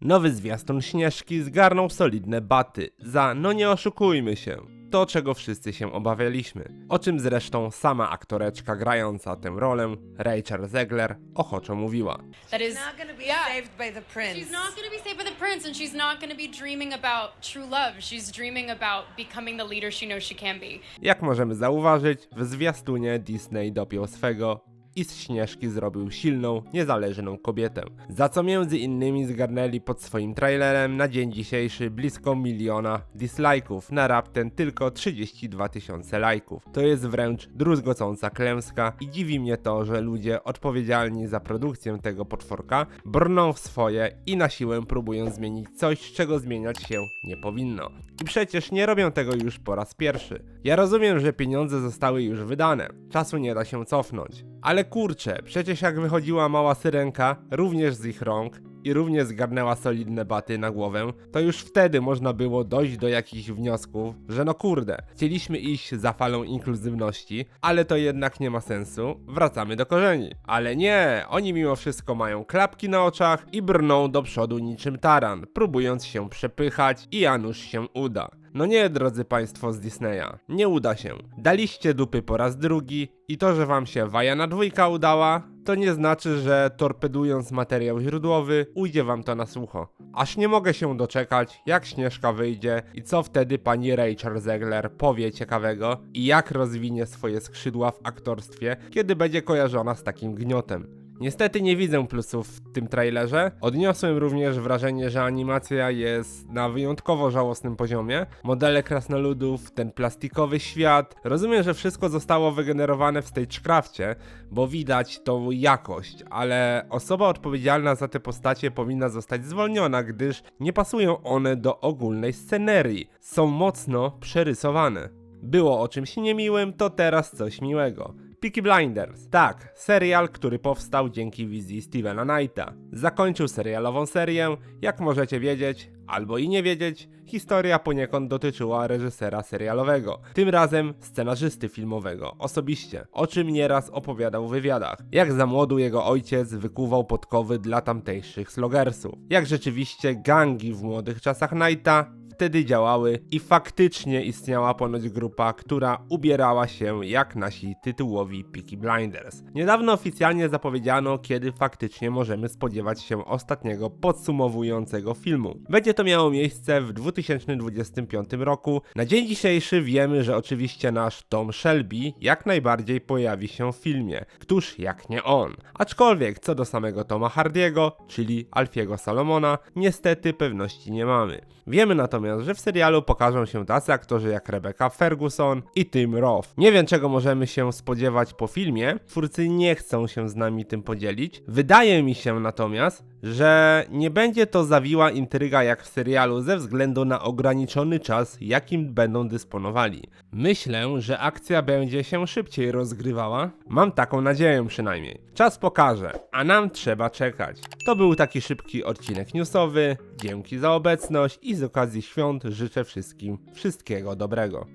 Nowy zwiastun Śnieżki zgarnął solidne baty za, no nie oszukujmy się, to czego wszyscy się obawialiśmy. O czym zresztą sama aktoreczka grająca tę rolę, Rachel Zegler, ochoczo mówiła. That is She's not going to be yeah. saved by the prince. She's not going to be saved by the prince, and she's not going to be dreaming about true love. She's dreaming about becoming the leader she knows she can be. Jak możemy zauważyć, w zwiastunie Disney dopiął swego i z Śnieżki zrobił silną, niezależną kobietę. Za co między innymi zgarnęli pod swoim trailerem na dzień dzisiejszy blisko miliona dislike'ów, na raptem tylko 32 tysiące lajków. To jest wręcz druzgocąca klęska i dziwi mnie to, że ludzie odpowiedzialni za produkcję tego potworka brną w swoje i na siłę próbują zmienić coś, czego zmieniać się nie powinno. I przecież nie robią tego już po raz pierwszy. Ja rozumiem, że pieniądze zostały już wydane, czasu nie da się cofnąć. Ale kurczę, przecież jak wychodziła mała syrenka, również z ich rąk i również zgarnęła solidne baty na głowę, to już wtedy można było dojść do jakichś wniosków, że no kurde, chcieliśmy iść za falą inkluzywności, ale to jednak nie ma sensu, wracamy do korzeni. Ale nie, oni mimo wszystko mają klapki na oczach i brną do przodu niczym taran, próbując się przepychać i Janusz się uda. No nie, drodzy Państwo z Disneya, nie uda się. Daliście dupy po raz drugi i to, że Wam się Wajana dwójka udała, to nie znaczy, że torpedując materiał źródłowy, ujdzie Wam to na sucho. Aż nie mogę się doczekać, jak Śnieżka wyjdzie i co wtedy pani Rachel Zegler powie ciekawego i jak rozwinie swoje skrzydła w aktorstwie, kiedy będzie kojarzona z takim gniotem. Niestety nie widzę plusów w tym trailerze. Odniosłem również wrażenie, że animacja jest na wyjątkowo żałosnym poziomie. Modele krasnoludów, ten plastikowy świat. Rozumiem, że wszystko zostało wygenerowane w Stagecrafcie, bo widać tą jakość, ale osoba odpowiedzialna za te postacie powinna zostać zwolniona, gdyż nie pasują one do ogólnej scenerii. Są mocno przerysowane. Było o czymś niemiłym, to teraz coś miłego. Peaky Blinders. Tak, serial, który powstał dzięki wizji Stevena Knighta. Zakończył serialową serię, jak możecie wiedzieć, albo i nie wiedzieć, historia poniekąd dotyczyła reżysera serialowego, tym razem scenarzysty filmowego, osobiście, o czym nieraz opowiadał w wywiadach. Jak za młodu jego ojciec wykuwał podkowy dla tamtejszych slogersów. Jak rzeczywiście gangi w młodych czasach Knighta wtedy działały i faktycznie istniała ponoć grupa, która ubierała się jak nasi tytułowi Peaky Blinders. Niedawno oficjalnie zapowiedziano, kiedy faktycznie możemy spodziewać się ostatniego podsumowującego filmu. Będzie to miało miejsce w 2025 roku. Na dzień dzisiejszy wiemy, że oczywiście nasz Tom Shelby jak najbardziej pojawi się w filmie. Któż jak nie on? Aczkolwiek co do samego Toma Hardiego, czyli Alfiego Salomona, niestety pewności nie mamy. Wiemy natomiast, że w serialu pokażą się tacy aktorzy jak Rebecca Ferguson i Tim Roth. Nie wiem czego możemy się spodziewać po filmie, twórcy nie chcą się z nami tym podzielić. Wydaje mi się natomiast, że nie będzie to zawiła intryga jak w serialu ze względu na ograniczony czas, jakim będą dysponowali. Myślę, że akcja będzie się szybciej rozgrywała. Mam taką nadzieję przynajmniej. Czas pokaże, a nam trzeba czekać. To był taki szybki odcinek newsowy. Dzięki za obecność i z okazji świąt życzę wszystkim wszystkiego dobrego.